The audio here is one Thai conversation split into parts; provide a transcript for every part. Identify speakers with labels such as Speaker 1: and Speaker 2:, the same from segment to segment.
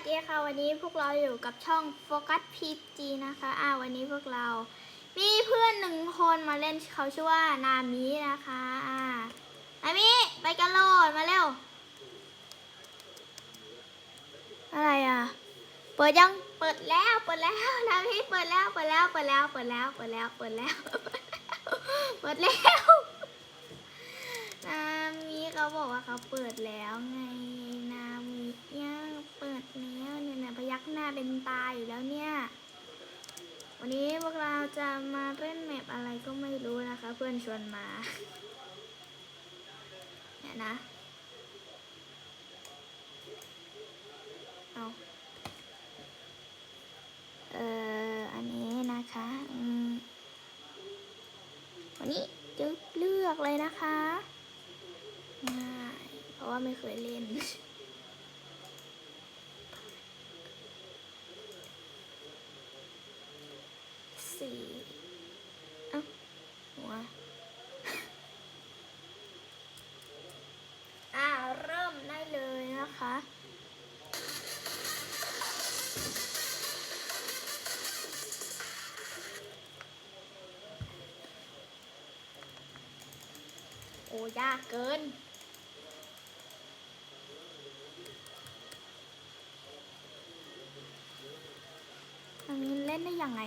Speaker 1: วัสดีค่ะ วันนี้พวกเราอยู่กับช่องโฟกัสพีจีนะคะ อ่า วันนี้พวกเรา มีเพื่อนหนึ่งคนมาเล่นเขาชื่อว่านามินะคะ อ่า นามิไปกันโลดมาเร็ว อะไรอะ เปิดยัง เปิดแล้ว เปิดแล้ว นามิเปิดแล้ว เปิดแล้ว เปิดแล้ว เปิดแล้ว เปิดแล้ว เปิดแล้ว เปิดแล้ว นามิเขาบอกว่าเขาเปิดแล้วไง นามิเนี่ยเปิดแล้วเนี่ยนะพยักหน้า เป็นตายอยู่แล้วเนี่ย วันนี้พวกเราจะมาเล่นแมปอะไรก็ไม่รู้นะคะ เพื่อนชวนมา เนี่ยนะ เอาเอ่อ อันนี้นะคะอืมวันนี้จะเลือกเลยนะคะง่ายเพราะว่าไม่เคยเล่น ยากเกิน อันนี้เล่นได้ยังไง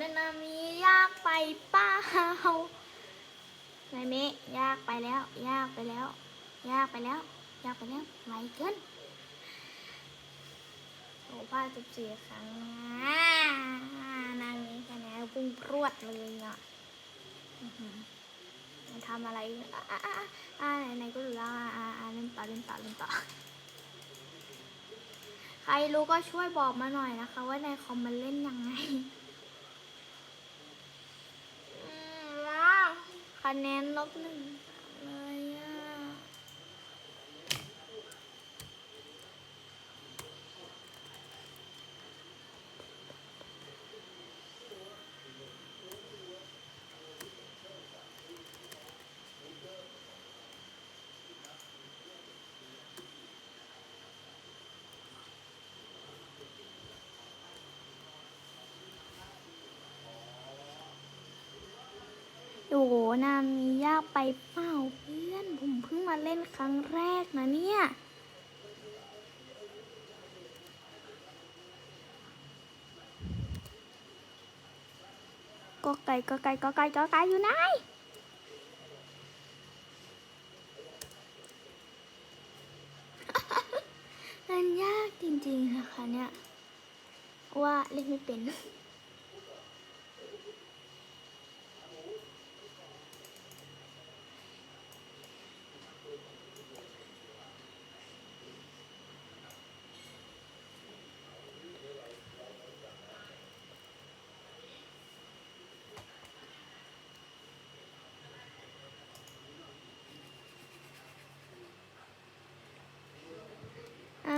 Speaker 1: นั่นนมียากไปเปล่าไงเมยากไปแล้ว ยากไปแล้ว ยากไปแล้ว ยากไปแล้วไวเกินโอ้พลาดสิบสี่ครั้งอ่านางนี้คะแนนพุ่งพรวดเลยอะมันทำอะไรอะอะอะอะไหนๆก็รู้แล้วอะอะอะเล่นต่อเล่นต่อเล่นต่อใครรู้ก็ช่วยบอกมาหน่อยนะคะ ว่าในคอมมันเล่นยังไง อืมว้าว คะแนนลบหนึ่ง โอ้โหนามียากไปเปล่าเพื่อนผมเพิ่งมาเล่นครั้งแรกนะเนี่ยก็ไก่ก็ไก่ก็ไก่ก็ไก่อยู่ไหนมันยากจริงๆนะคะเนี่ย ว่าเล่นไม่เป็น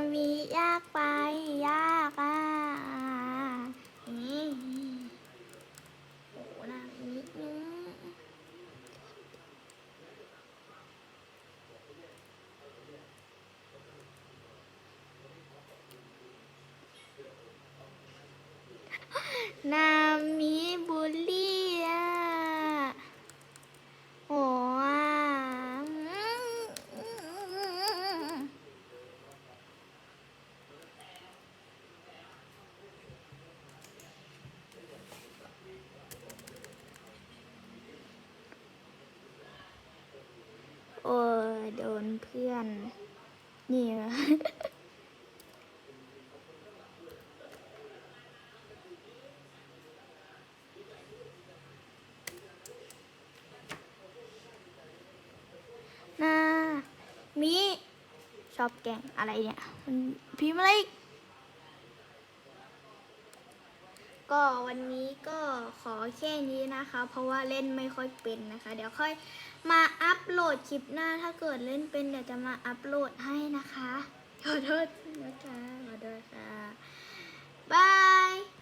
Speaker 1: อามียากไป ยากอะนี่โอ้นะนิดนึงนามิบุลลี่อะโอ้อะอืม โอ้โดนเพื่อน นี่นะนามีชอบแกงอะไรเนี่ยมันพิมพ์อะไรอีก ก็วันนี้ก็ขอแค่นี้นะคะ เพราะว่าเล่นไม่ค่อยเป็นนะคะ เดี๋ยวค่อยมาอัปโหลดคลิปหน้าถ้าเกิดเล่นเป็นเดี๋ยวจะมาอัปโหลดให้นะคะขอโทษนะคะขอโทษค่ะบาย